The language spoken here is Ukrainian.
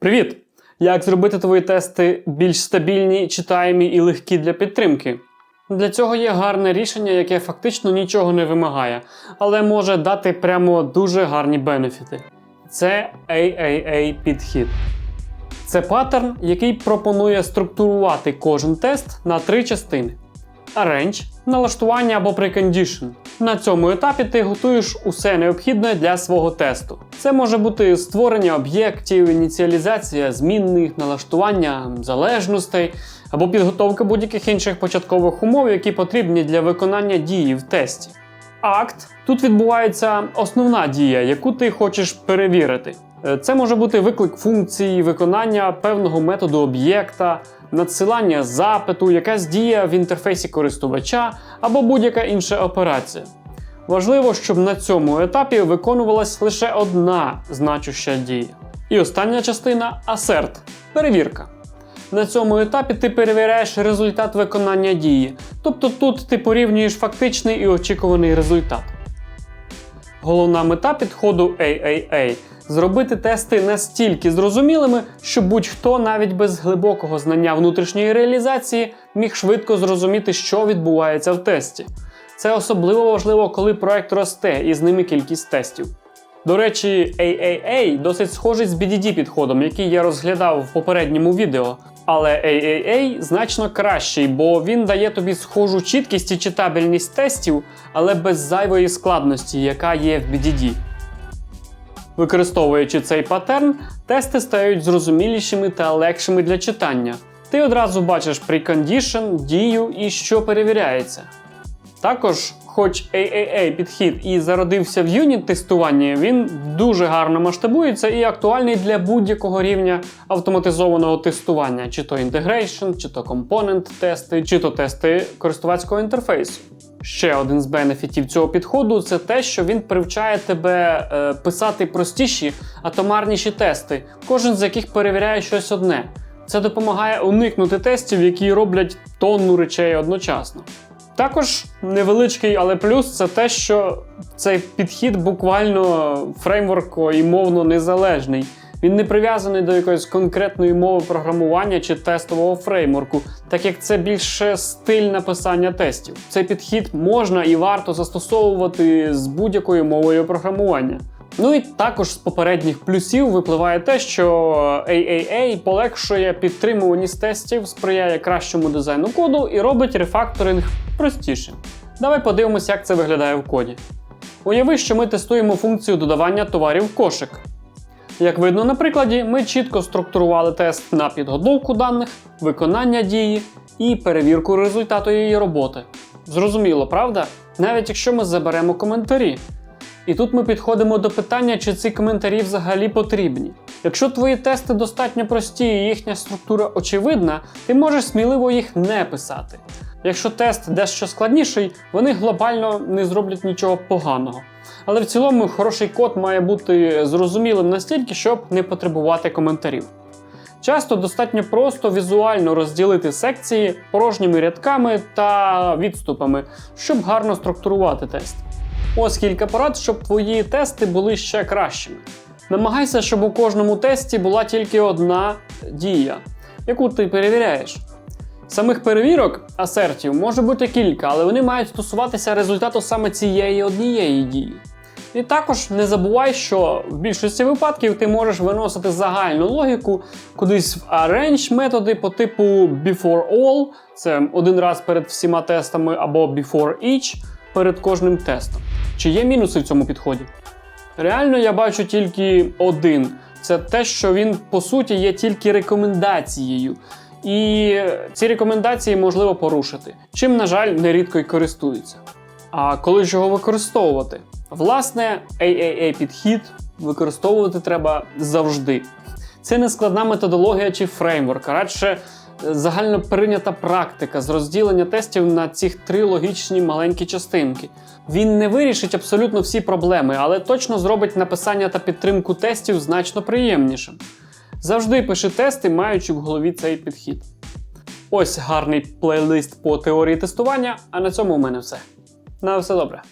Привіт! Як зробити твої тести більш стабільні, читаємі і легкі для підтримки? Для цього є гарне рішення, яке фактично нічого не вимагає, але може дати прямо дуже гарні бенефіти. Це AAA підхід. Це паттерн, який пропонує структурувати кожен тест на три частини: Arrange, налаштування або precondition. На цьому етапі ти готуєш усе необхідне для свого тесту. Це може бути створення об'єктів, ініціалізація змінних, налаштування залежностей або підготовка будь-яких інших початкових умов, які потрібні для виконання дії в тесті. Акт тут відбувається основна дія, яку ти хочеш перевірити. Е, Це може бути виклик функції, виконання певного методу об'єкта, надсилання запиту, якась дія в інтерфейсі користувача або будь-яка інша операція. Важливо, щоб на цьому етапі виконувалась лише одна значуща дія. І остання частина assert – перевірка. На цьому етапі ти перевіряєш результат виконання дії, тобто тут ти порівнюєш фактичний і очікуваний результат. Головна мета підходу AAA зробити тести настільки зрозумілими, щоб будь-хто навіть без глибокого знання внутрішньої реалізації міг швидко зрозуміти, що відбувається в тесті. Це особливо важливо, коли проект росте і з ними кількість тестів. До речі, AAA досить схожий з BDD підходом, який я розглядав в попередньому відео. Але AAA значно кращий, бо він дає тобі схожу чіткість і читабельність тестів, але без зайвої складності, яка є в BDD. Використовуючи цей паттерн, тести стають зрозумілішими та легшими для читання. Ти одразу бачиш precondition, дію і що перевіряється. Також, хоч AAA підхід і зародився в юніт тестуванні, він дуже гарно масштабується і актуальний для будь-якого рівня автоматизованого тестування, чи то integration, чи то компонент тести, чи то тести користувацького інтерфейсу. Ще один з бенефітів цього підходу це те, що він привчає тебе е, писати простіші, атомарніші тести, кожен з яких перевіряє щось одне. Це допомагає уникнути тестів, які роблять тонну речей одночасно. Також невеличкий, але плюс це те, що цей підхід буквально фреймворко і мовно незалежний. Він не прив'язаний до якоїсь конкретної мови програмування чи тестового фреймворку, так як це більше стиль написання тестів. Цей підхід можна і варто застосовувати з будь-якою мовою програмування. Ну і також з попередніх плюсів випливає те, що AAA полегшує підтримуваність тестів, сприяє кращому дизайну коду і робить рефакторинг простішим. Давай подивимося, як це виглядає в коді. Уяви, що ми тестуємо функцію додавання товарів в кошик. Як видно на прикладі, ми чітко структурували тест на підготовку даних, виконання дії і перевірку результату її роботи. Зрозуміло, правда? Навіть якщо ми заберемо коментарі. І тут ми підходимо до питання, чи ці коментарі взагалі потрібні. Якщо твої тести достатньо прості і їхня структура очевидна, ти можеш сміливо їх не писати. Якщо тест дещо складніший, вони глобально не зроблять нічого поганого. Але в цілому хороший код має бути зрозумілим настільки, щоб не потребувати коментарів. Часто достатньо просто візуально розділити секції порожніми рядками та відступами, щоб гарно структурувати тест. Ось кілька порад, щоб твої тести були ще кращими. Намагайся, щоб у кожному тесті була тільки одна дія, яку ти перевіряєш. Самих перевірок асертів може бути кілька, але вони мають стосуватися результату саме цієї однієї дії. І також не забувай, що в більшості випадків ти можеш виносити загальну логіку кудись в arrange методи по типу before all, це один раз перед всіма тестами, або before each перед кожним тестом. Чи є мінуси в цьому підході? Реально я бачу тільки один: це те, що він по суті є тільки рекомендацією. І ці рекомендації можливо порушити, чим, на жаль, нерідко й користуються. А коли ж його використовувати? Власне, AAA підхід використовувати треба завжди. Це не складна методологія чи фреймворк, а радше загально прийнята практика з розділення тестів на цих три логічні маленькі частинки. Він не вирішить абсолютно всі проблеми, але точно зробить написання та підтримку тестів значно приємнішим. Завжди пиши тести, маючи в голові цей підхід. Ось гарний плейлист по теорії тестування, а на цьому у мене все. На все добре.